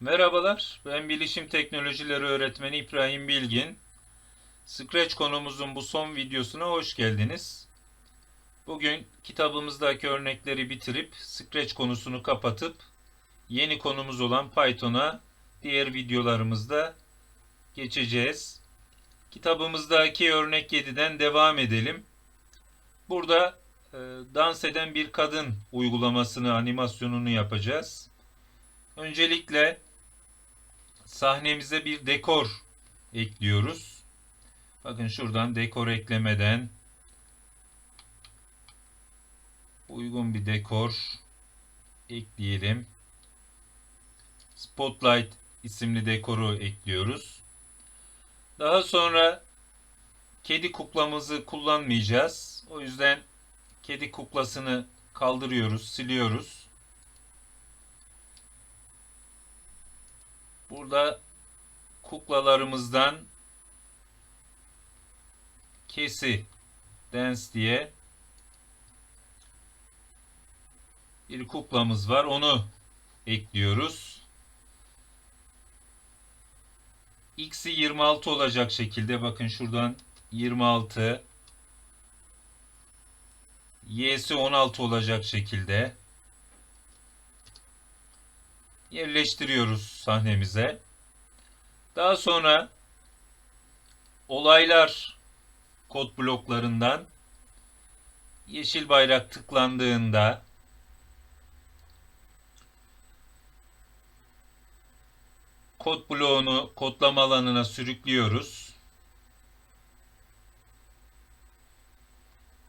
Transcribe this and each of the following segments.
Merhabalar, ben Bilişim Teknolojileri Öğretmeni İbrahim Bilgin. Scratch konumuzun bu son videosuna hoş geldiniz. Bugün kitabımızdaki örnekleri bitirip Scratch konusunu kapatıp yeni konumuz olan Python'a diğer videolarımızda geçeceğiz. Kitabımızdaki örnek 7'den devam edelim. Burada e, dans eden bir kadın uygulamasını, animasyonunu yapacağız. Öncelikle sahnemize bir dekor ekliyoruz. Bakın şuradan dekor eklemeden uygun bir dekor ekleyelim. Spotlight isimli dekoru ekliyoruz. Daha sonra kedi kuklamızı kullanmayacağız. O yüzden kedi kuklasını kaldırıyoruz, siliyoruz. Burada kuklalarımızdan kesi dance diye bir kuklamız var. Onu ekliyoruz. X'i 26 olacak şekilde bakın şuradan 26 Y'si 16 olacak şekilde yerleştiriyoruz sahnemize. Daha sonra olaylar kod bloklarından yeşil bayrak tıklandığında kod bloğunu kodlama alanına sürüklüyoruz.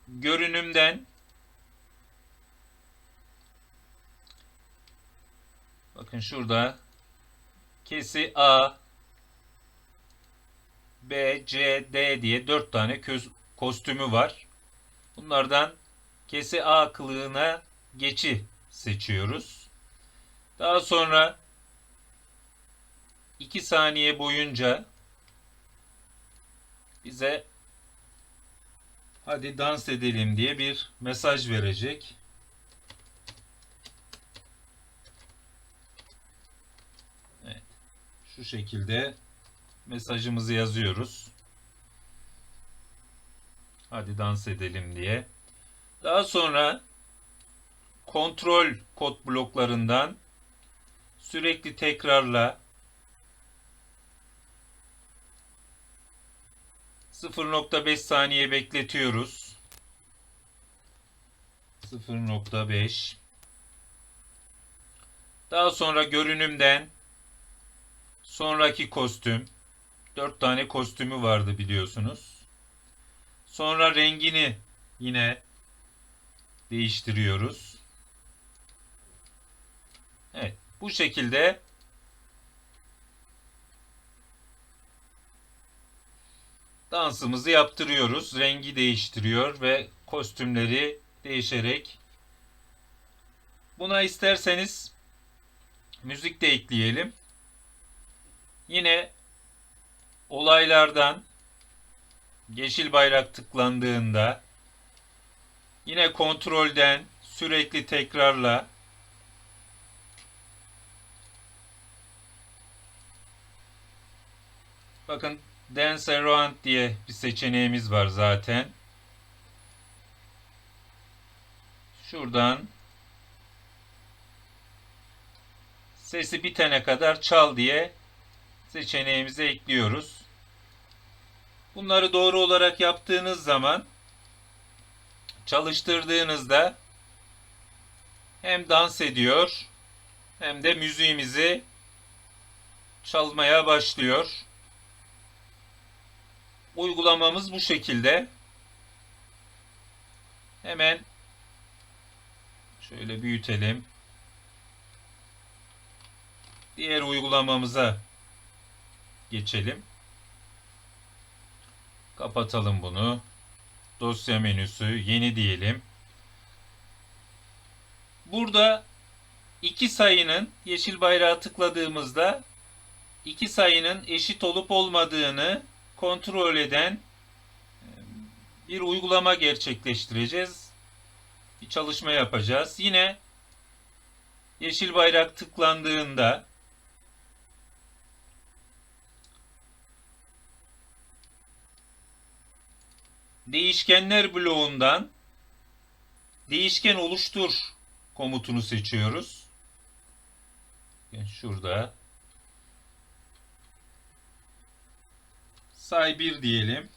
Görünümden Bakın şurada kesi A B, C, D diye 4 tane köz, kostümü var. Bunlardan kesi A kılığına geçi seçiyoruz. Daha sonra 2 saniye boyunca bize hadi dans edelim diye bir mesaj verecek. Şu şekilde mesajımızı yazıyoruz. Hadi dans edelim diye. Daha sonra kontrol kod bloklarından sürekli tekrarla 0.5 saniye bekletiyoruz. 0.5 Daha sonra görünümden Sonraki kostüm. Dört tane kostümü vardı biliyorsunuz. Sonra rengini yine değiştiriyoruz. Evet. Bu şekilde dansımızı yaptırıyoruz. Rengi değiştiriyor ve kostümleri değişerek buna isterseniz müzik de ekleyelim. Yine olaylardan yeşil bayrak tıklandığında yine kontrolden sürekli tekrarla bakın Dance Around diye bir seçeneğimiz var zaten. Şuradan sesi bitene kadar çal diye seçeneğimize ekliyoruz. Bunları doğru olarak yaptığınız zaman çalıştırdığınızda hem dans ediyor hem de müziğimizi çalmaya başlıyor. Uygulamamız bu şekilde. Hemen şöyle büyütelim. Diğer uygulamamıza geçelim. Kapatalım bunu. Dosya menüsü yeni diyelim. Burada iki sayının yeşil bayrağı tıkladığımızda iki sayının eşit olup olmadığını kontrol eden bir uygulama gerçekleştireceğiz. Bir çalışma yapacağız. Yine yeşil bayrak tıklandığında değişkenler bloğundan değişken oluştur komutunu seçiyoruz. Yani şurada say 1 diyelim.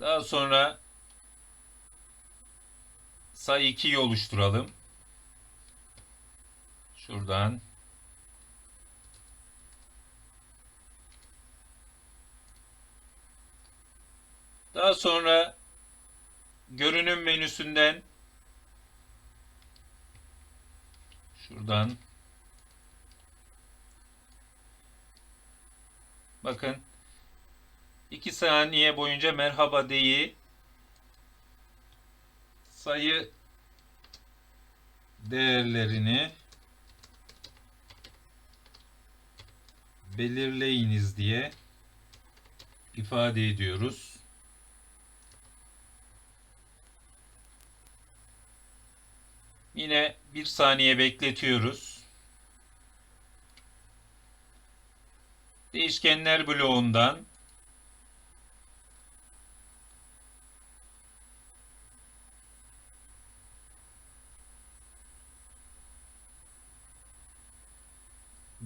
Daha sonra sayı 2'yi oluşturalım. Şuradan Daha sonra görünüm menüsünden şuradan bakın 2 saniye boyunca merhaba deyi sayı değerlerini belirleyiniz diye ifade ediyoruz. Yine bir saniye bekletiyoruz. Değişkenler bloğundan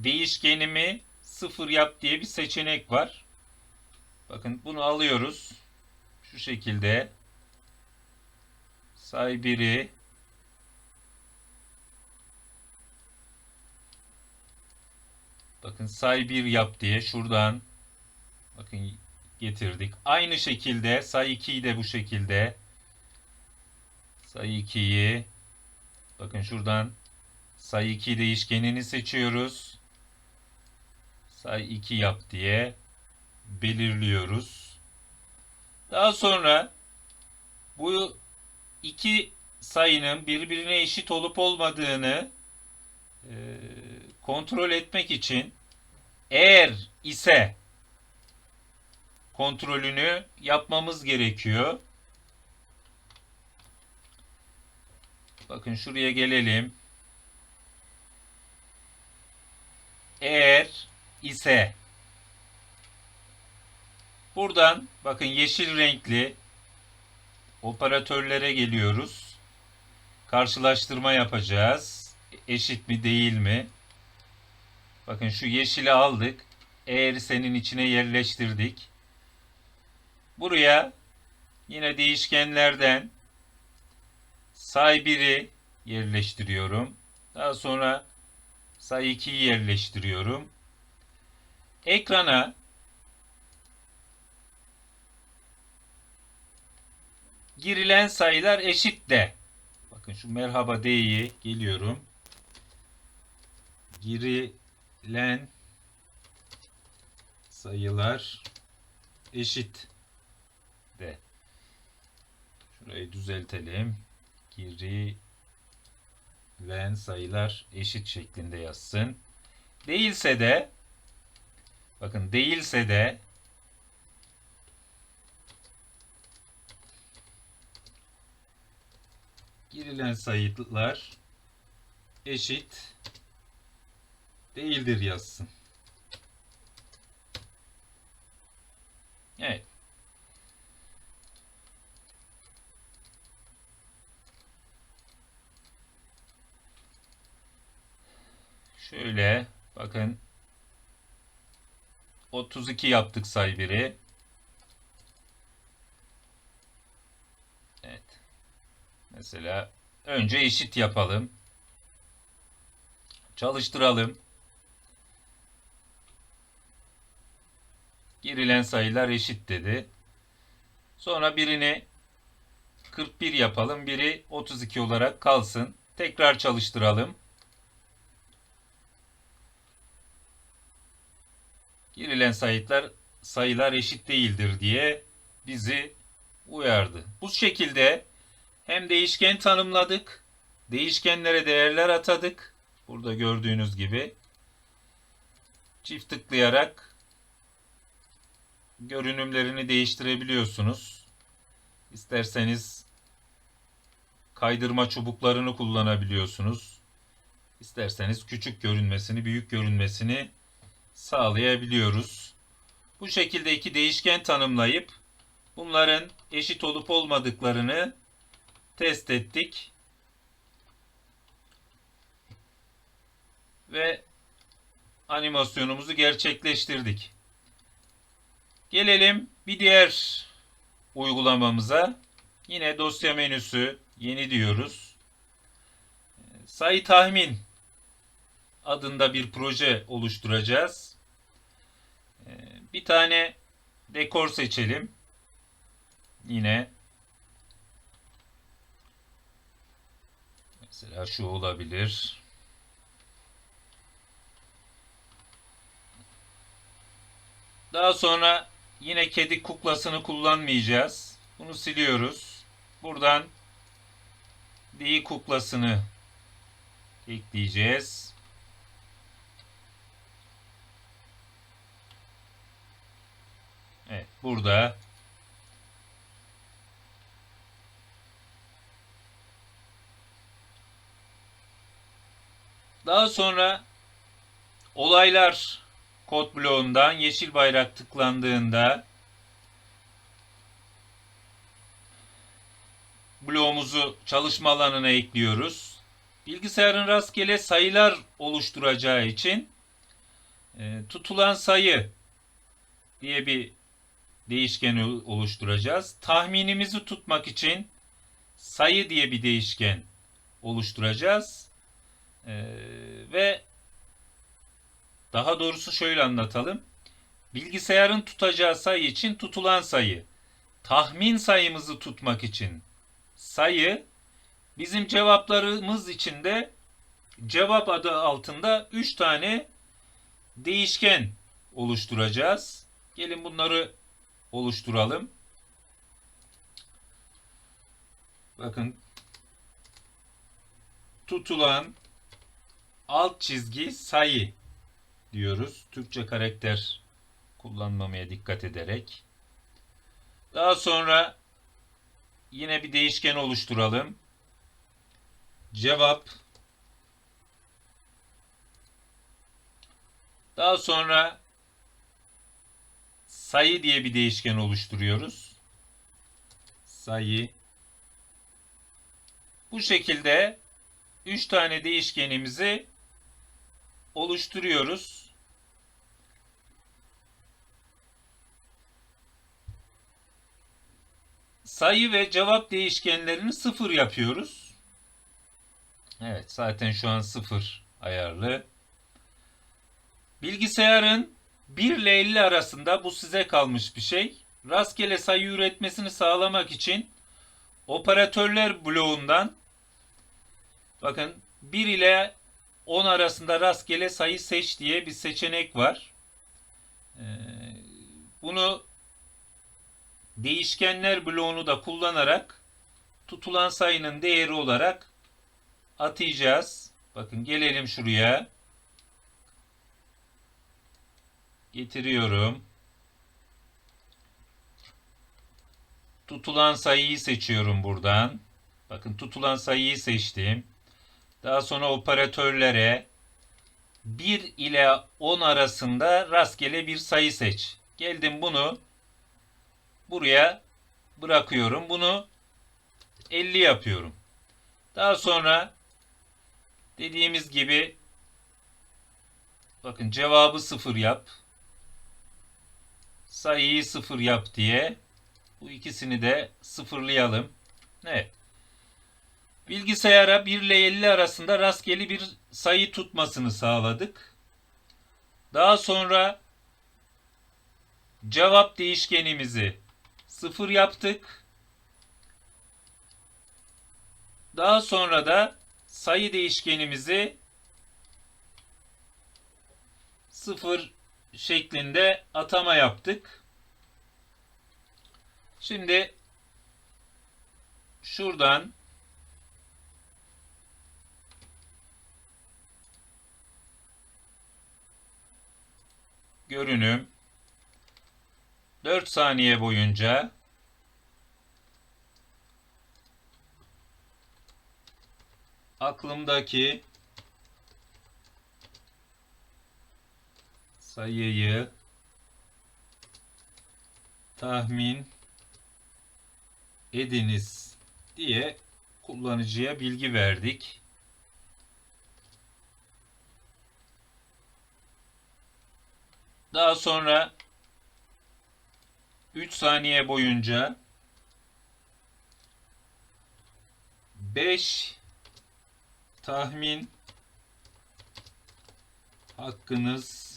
değişkenimi sıfır yap diye bir seçenek var. Bakın bunu alıyoruz. Şu şekilde say 1'i bakın say 1 yap diye şuradan bakın getirdik. Aynı şekilde say 2'yi de bu şekilde say 2'yi bakın şuradan say 2 değişkenini seçiyoruz say 2 yap diye belirliyoruz. Daha sonra bu iki sayının birbirine eşit olup olmadığını e, kontrol etmek için eğer ise kontrolünü yapmamız gerekiyor. Bakın şuraya gelelim. Eğer ise buradan bakın yeşil renkli operatörlere geliyoruz. Karşılaştırma yapacağız. Eşit mi değil mi? Bakın şu yeşili aldık. Eğer senin içine yerleştirdik. Buraya yine değişkenlerden say 1'i yerleştiriyorum. Daha sonra say 2'yi yerleştiriyorum. Ekrana girilen sayılar eşit de. Bakın şu merhaba D'yi geliyorum. Girilen sayılar eşit de. Şurayı düzeltelim. Girilen sayılar eşit şeklinde yazsın. Değilse de bakın değilse de girilen sayılar eşit değildir yazsın. Evet. Şöyle bakın 32 yaptık say 1'i. Evet. Mesela önce eşit yapalım. Çalıştıralım. Girilen sayılar eşit dedi. Sonra birini 41 yapalım. Biri 32 olarak kalsın. Tekrar çalıştıralım. Girilen sayılar sayılar eşit değildir diye bizi uyardı. Bu şekilde hem değişken tanımladık, değişkenlere değerler atadık. Burada gördüğünüz gibi çift tıklayarak görünümlerini değiştirebiliyorsunuz. İsterseniz kaydırma çubuklarını kullanabiliyorsunuz. İsterseniz küçük görünmesini, büyük görünmesini sağlayabiliyoruz. Bu şekilde iki değişken tanımlayıp bunların eşit olup olmadıklarını test ettik. Ve animasyonumuzu gerçekleştirdik. Gelelim bir diğer uygulamamıza. Yine dosya menüsü yeni diyoruz. Sayı tahmin adında bir proje oluşturacağız. Bir tane dekor seçelim. Yine mesela şu olabilir. Daha sonra yine kedi kuklasını kullanmayacağız. Bunu siliyoruz. Buradan di kuklasını ekleyeceğiz. Evet, burada Daha sonra olaylar kod bloğundan yeşil bayrak tıklandığında bloğumuzu çalışma alanına ekliyoruz. Bilgisayarın rastgele sayılar oluşturacağı için e, tutulan sayı diye bir değişken oluşturacağız. Tahminimizi tutmak için sayı diye bir değişken oluşturacağız. E, ve daha doğrusu şöyle anlatalım. Bilgisayarın tutacağı sayı için tutulan sayı. Tahmin sayımızı tutmak için sayı. Bizim cevaplarımız için de cevap adı altında 3 tane değişken oluşturacağız. Gelin bunları oluşturalım. Bakın tutulan alt çizgi sayı diyoruz. Türkçe karakter kullanmamaya dikkat ederek. Daha sonra yine bir değişken oluşturalım. Cevap Daha sonra sayı diye bir değişken oluşturuyoruz. Sayı Bu şekilde 3 tane değişkenimizi oluşturuyoruz. Sayı ve cevap değişkenlerini sıfır yapıyoruz. Evet zaten şu an sıfır ayarlı. Bilgisayarın 1 ile 50 arasında bu size kalmış bir şey. Rastgele sayı üretmesini sağlamak için operatörler bloğundan bakın 1 ile 10 arasında rastgele sayı seç diye bir seçenek var. Ee, bunu değişkenler bloğunu da kullanarak tutulan sayının değeri olarak atayacağız. Bakın gelelim şuraya. Getiriyorum. Tutulan sayıyı seçiyorum buradan. Bakın tutulan sayıyı seçtim. Daha sonra operatörlere 1 ile 10 arasında rastgele bir sayı seç. Geldim bunu buraya bırakıyorum. Bunu 50 yapıyorum. Daha sonra dediğimiz gibi bakın cevabı 0 yap. Sayıyı 0 yap diye bu ikisini de sıfırlayalım. Evet. Bilgisayara 1 ile 50 arasında rastgele bir sayı tutmasını sağladık. Daha sonra cevap değişkenimizi 0 yaptık. Daha sonra da sayı değişkenimizi 0 şeklinde atama yaptık. Şimdi şuradan görünüm 4 saniye boyunca aklımdaki sayıyı tahmin ediniz diye kullanıcıya bilgi verdik. Daha sonra 3 saniye boyunca 5 tahmin hakkınız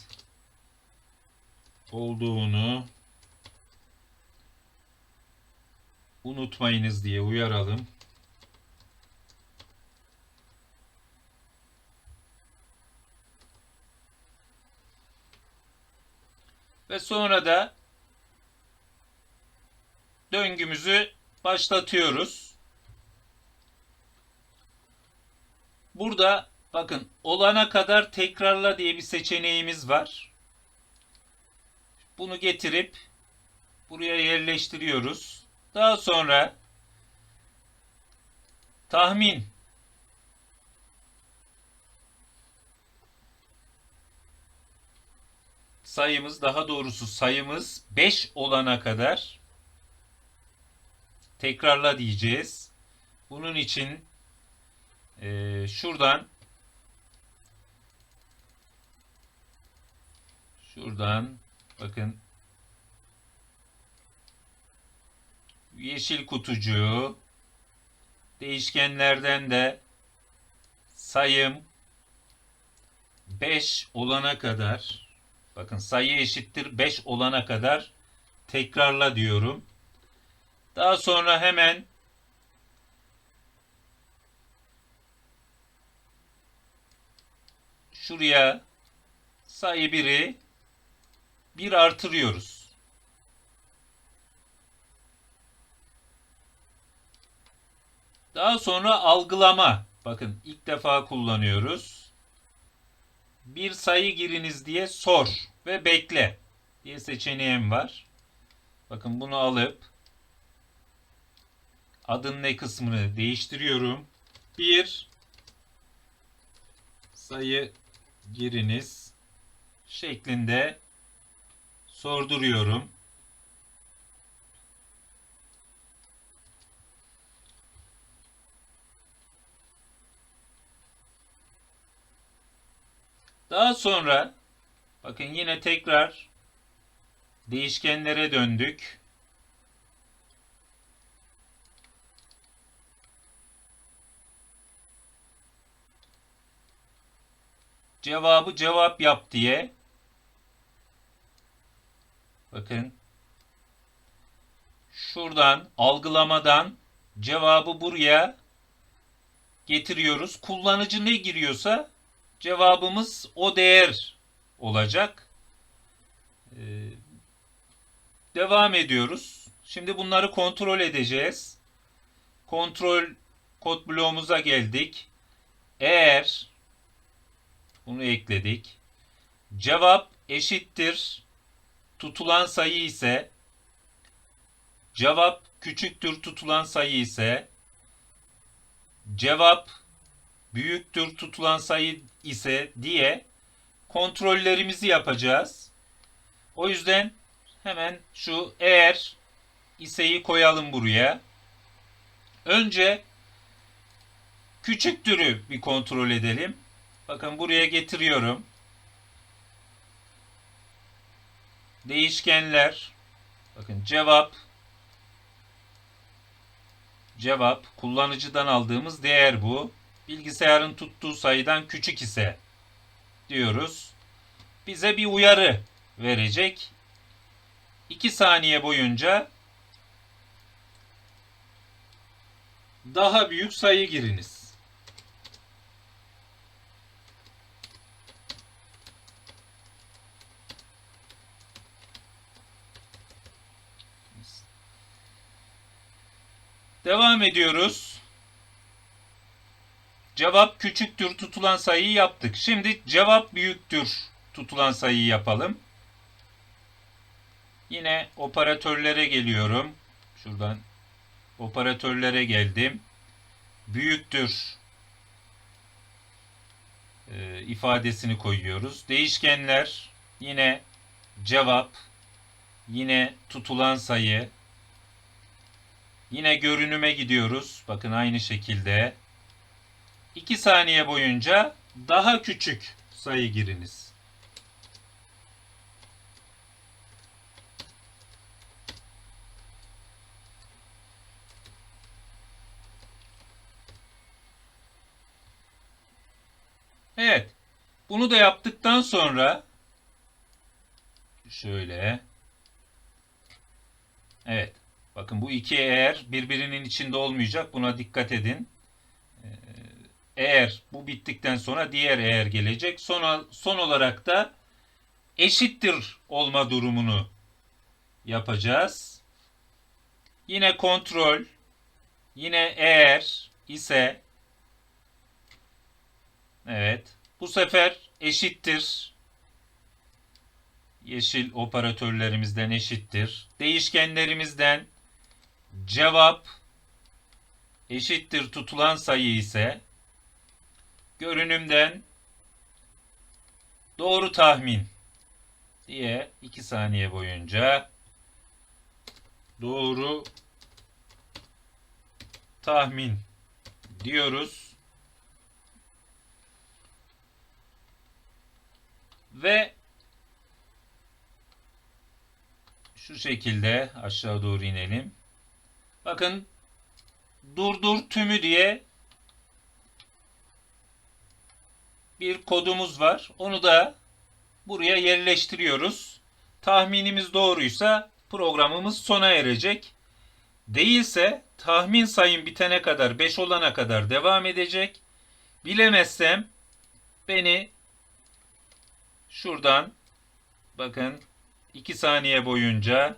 olduğunu unutmayınız diye uyaralım. Ve sonra da döngümüzü başlatıyoruz. Burada bakın olana kadar tekrarla diye bir seçeneğimiz var. Bunu getirip buraya yerleştiriyoruz. Daha sonra tahmin sayımız daha doğrusu sayımız 5 olana kadar tekrarla diyeceğiz. Bunun için e, şuradan şuradan bakın yeşil kutucuğu değişkenlerden de sayım 5 olana kadar bakın sayı eşittir 5 olana kadar tekrarla diyorum. Daha sonra hemen şuraya sayı 1'i 1 artırıyoruz. Daha sonra algılama. Bakın ilk defa kullanıyoruz. Bir sayı giriniz diye sor ve bekle diye seçeneğim var. Bakın bunu alıp adın ne kısmını değiştiriyorum. Bir sayı giriniz şeklinde sorduruyorum. Daha sonra bakın yine tekrar değişkenlere döndük. Cevabı cevap yap diye bakın şuradan algılamadan cevabı buraya getiriyoruz. Kullanıcı ne giriyorsa cevabımız o değer olacak. Ee, devam ediyoruz. Şimdi bunları kontrol edeceğiz. Kontrol kod bloğumuza geldik. Eğer bunu ekledik. Cevap eşittir tutulan sayı ise cevap küçüktür tutulan sayı ise cevap büyüktür tutulan sayı ise diye kontrollerimizi yapacağız. O yüzden hemen şu eğer iseyi koyalım buraya. Önce küçüktürü bir kontrol edelim. Bakın buraya getiriyorum. Değişkenler. Bakın cevap cevap kullanıcıdan aldığımız değer bu bilgisayarın tuttuğu sayıdan küçük ise diyoruz. Bize bir uyarı verecek. 2 saniye boyunca daha büyük sayı giriniz. Devam ediyoruz. Cevap küçüktür tutulan sayıyı yaptık. Şimdi cevap büyüktür tutulan sayıyı yapalım. Yine operatörlere geliyorum. Şuradan operatörlere geldim. Büyüktür e, ifadesini koyuyoruz. Değişkenler yine cevap, yine tutulan sayı, yine görünüme gidiyoruz. Bakın aynı şekilde. 2 saniye boyunca daha küçük sayı giriniz. Evet. Bunu da yaptıktan sonra şöyle Evet. Bakın bu iki eğer birbirinin içinde olmayacak. Buna dikkat edin. Ee, Eğer bu bittikten sonra diğer eğer gelecek. Son, son olarak da eşittir olma durumunu yapacağız. Yine kontrol. Yine eğer ise Evet. Bu sefer eşittir. Yeşil operatörlerimizden eşittir. Değişkenlerimizden cevap eşittir tutulan sayı ise görünümden doğru tahmin diye 2 saniye boyunca doğru tahmin diyoruz. Ve şu şekilde aşağı doğru inelim. Bakın durdur tümü diye bir kodumuz var. Onu da buraya yerleştiriyoruz. Tahminimiz doğruysa programımız sona erecek. Değilse tahmin sayım bitene kadar 5 olana kadar devam edecek. Bilemezsem beni şuradan bakın 2 saniye boyunca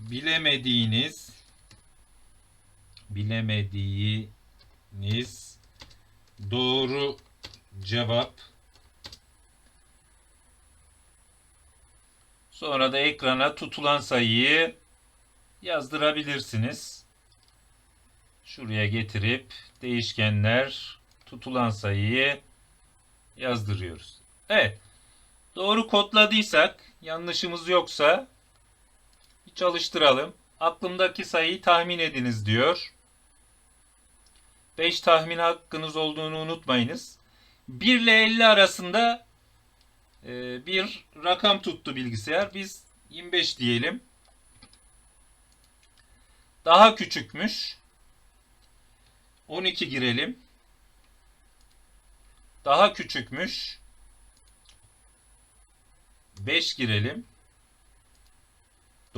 bilemediğiniz bilemediğiniz doğru cevap sonra da ekrana tutulan sayıyı yazdırabilirsiniz. Şuraya getirip değişkenler tutulan sayıyı yazdırıyoruz. Evet. Doğru kodladıysak, yanlışımız yoksa çalıştıralım. Aklımdaki sayıyı tahmin ediniz diyor. 5 tahmin hakkınız olduğunu unutmayınız. 1 ile 50 arasında e, bir rakam tuttu bilgisayar. Biz 25 diyelim. Daha küçükmüş. 12 girelim. Daha küçükmüş. 5 girelim.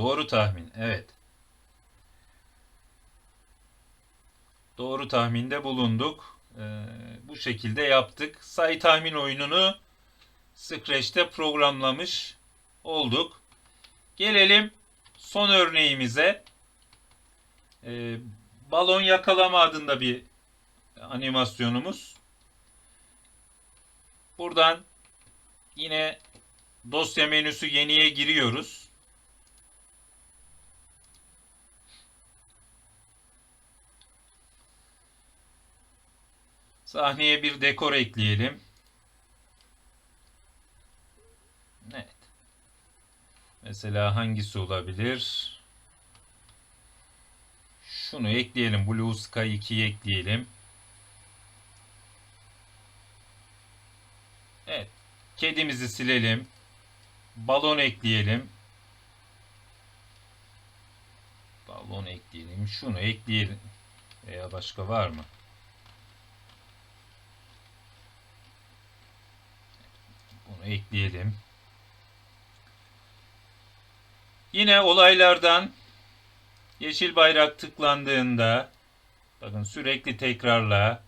Doğru tahmin. Evet. Doğru tahminde bulunduk. Ee, bu şekilde yaptık. Sayı tahmin oyununu Scratch'te programlamış olduk. Gelelim son örneğimize. Ee, balon yakalama adında bir animasyonumuz. Buradan yine dosya menüsü yeniye giriyoruz. Sahneye bir dekor ekleyelim. Evet. Mesela hangisi olabilir? Şunu ekleyelim. Blue Sky 2'yi ekleyelim. Evet. Kedimizi silelim. Balon ekleyelim. Balon ekleyelim. Şunu ekleyelim. Veya başka var mı? Bunu ekleyelim. Yine olaylardan yeşil bayrak tıklandığında bakın sürekli tekrarla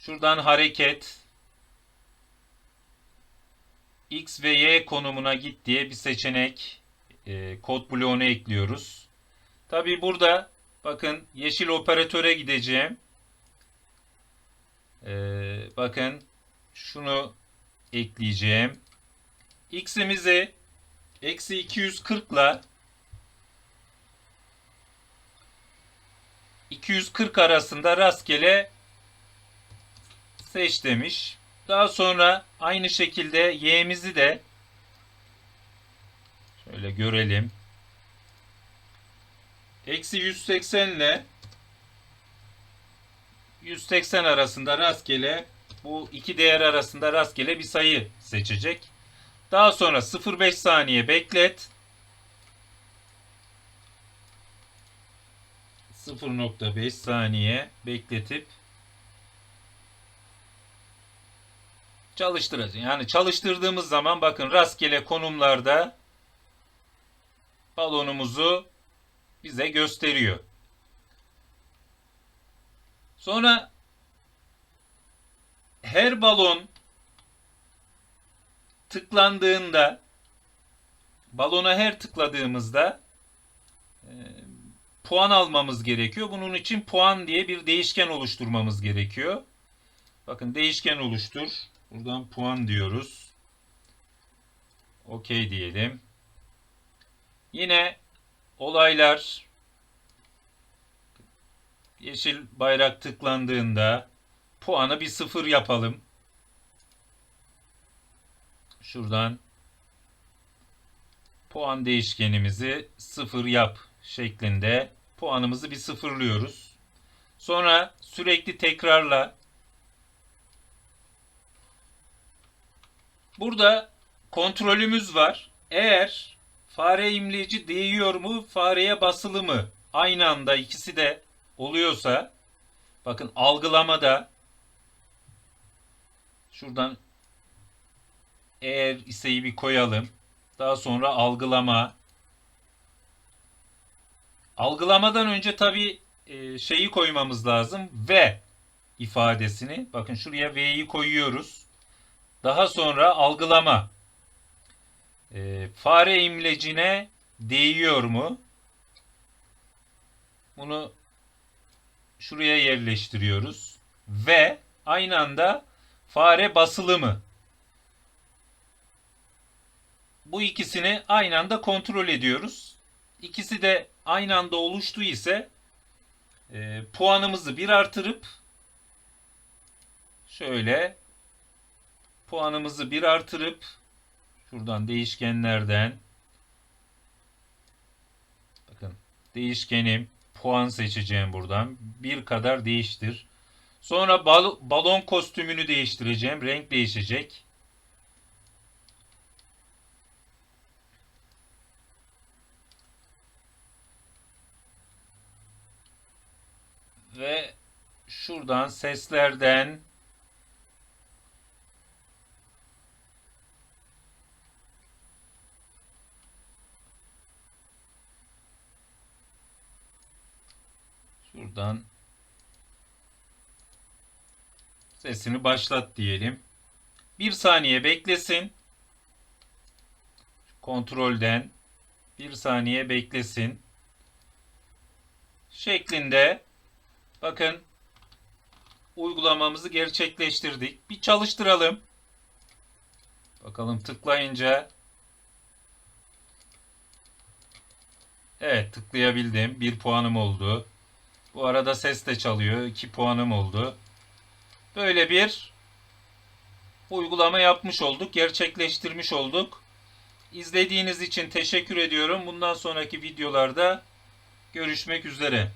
Şuradan hareket X ve Y konumuna git diye bir seçenek e, kod bloğuna ekliyoruz. Tabi burada bakın yeşil operatöre gideceğim. E, bakın şunu ekleyeceğim. X'imizi eksi 240 ile 240 arasında rastgele seç demiş. Daha sonra aynı şekilde y'mizi de şöyle görelim. Eksi 180 ile 180 arasında rastgele bu iki değer arasında rastgele bir sayı seçecek. Daha sonra 0,5 saniye beklet. 0.5 saniye bekletip çalıştıracağız. Yani çalıştırdığımız zaman bakın rastgele konumlarda balonumuzu bize gösteriyor. Sonra her balon tıklandığında balona her tıkladığımızda e, puan almamız gerekiyor. Bunun için puan diye bir değişken oluşturmamız gerekiyor. Bakın değişken oluştur. Buradan puan diyoruz. OK diyelim. Yine olaylar yeşil bayrak tıklandığında puanı bir sıfır yapalım. Şuradan puan değişkenimizi sıfır yap şeklinde puanımızı bir sıfırlıyoruz. Sonra sürekli tekrarla burada kontrolümüz var. Eğer fare imleci değiyor mu, fareye basılı mı? Aynı anda ikisi de oluyorsa bakın algılamada şuradan eğer iseyi bir koyalım. Daha sonra algılama. Algılamadan önce tabi şeyi koymamız lazım. Ve ifadesini. Bakın şuraya V'yi koyuyoruz. Daha sonra algılama. E, fare imlecine değiyor mu? Bunu şuraya yerleştiriyoruz. Ve aynı anda fare basılı mı? Bu ikisini aynı anda kontrol ediyoruz. İkisi de aynı anda oluştu ise e, puanımızı bir artırıp şöyle puanımızı bir artırıp şuradan değişkenlerden bakın değişkenim puan seçeceğim buradan. Bir kadar değiştir. Sonra bal balon kostümünü değiştireceğim. Renk değişecek. Ve şuradan seslerden Şuradan sesini başlat diyelim. Bir saniye beklesin. Kontrolden bir saniye beklesin. Şeklinde bakın uygulamamızı gerçekleştirdik. Bir çalıştıralım. Bakalım tıklayınca Evet tıklayabildim. Bir puanım oldu. Bu arada ses de çalıyor. 2 puanım oldu. Böyle bir uygulama yapmış olduk. Gerçekleştirmiş olduk. İzlediğiniz için teşekkür ediyorum. Bundan sonraki videolarda görüşmek üzere.